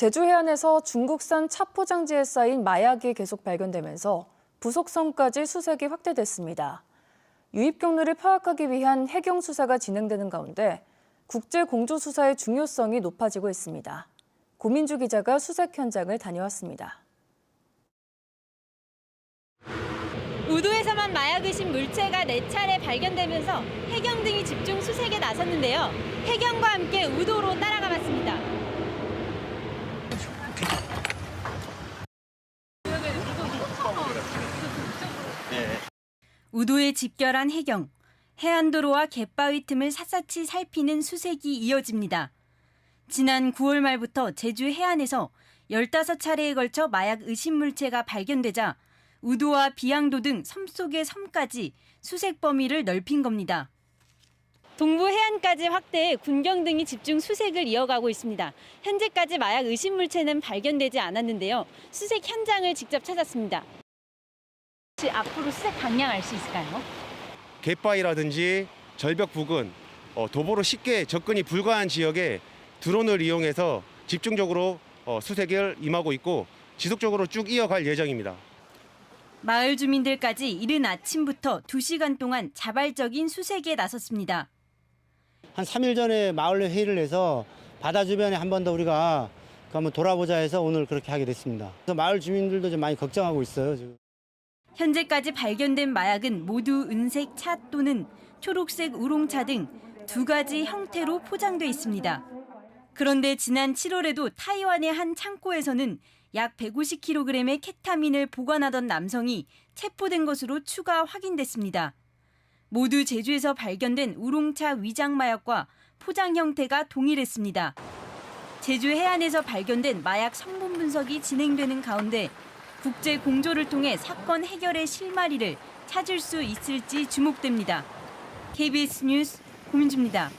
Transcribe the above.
제주 해안에서 중국산 차 포장지에 쌓인 마약이 계속 발견되면서 부속성까지 수색이 확대됐습니다. 유입 경로를 파악하기 위한 해경 수사가 진행되는 가운데 국제 공조 수사의 중요성이 높아지고 있습니다. 고민주 기자가 수색 현장을 다녀왔습니다. 우도에서만 마약 의심 물체가 네 차례 발견되면서 해경 등이 집중 수색에 나섰는데요. 해경과 함께 우도로 따라가 봤습니다. 우도에 집결한 해경. 해안도로와 갯바위 틈을 샅샅이 살피는 수색이 이어집니다. 지난 9월 말부터 제주 해안에서 15차례에 걸쳐 마약 의심 물체가 발견되자 우도와 비양도 등 섬 속의 섬까지 수색 범위를 넓힌 겁니다. 동부 해안까지 확대해 군경 등이 집중 수색을 이어가고 있습니다. 현재까지 마약 의심 물체는 발견되지 않았는데요. 수색 현장을 직접 찾았습니다. 혹시 앞으로 수색 방향 알 수 있을까요? 갯바위라든지 절벽 부근, 어, 도보로 쉽게 접근이 불가한 지역에 드론을 이용해서 집중적으로 어, 수색을 임하고 있고 지속적으로 쭉 이어갈 예정입니다. 마을 주민들까지 이른 아침부터 2시간 동안 자발적인 수색에 나섰습니다. 한 3일 전에 마을 회의를 해서 바다 주변에 한 번 더 우리가 그 한번 돌아보자 해서 오늘 그렇게 하게 됐습니다. 그래서 마을 주민들도 좀 많이 걱정하고 있어요. 지금. 현재까지 발견된 마약은 모두 은색 차 또는 초록색 우롱차 등 두 가지 형태로 포장돼 있습니다. 그런데 지난 7월에도 타이완의 한 창고에서는 약 150kg의 케타민을 보관하던 남성이 체포된 것으로 추가 확인됐습니다. 모두 제주에서 발견된 우롱차 위장 마약과 포장 형태가 동일했습니다. 제주 해안에서 발견된 마약 성분 분석이 진행되는 가운데 국제 공조를 통해 사건 해결의 실마리를 찾을 수 있을지 주목됩니다. KBS 뉴스 고민주입니다.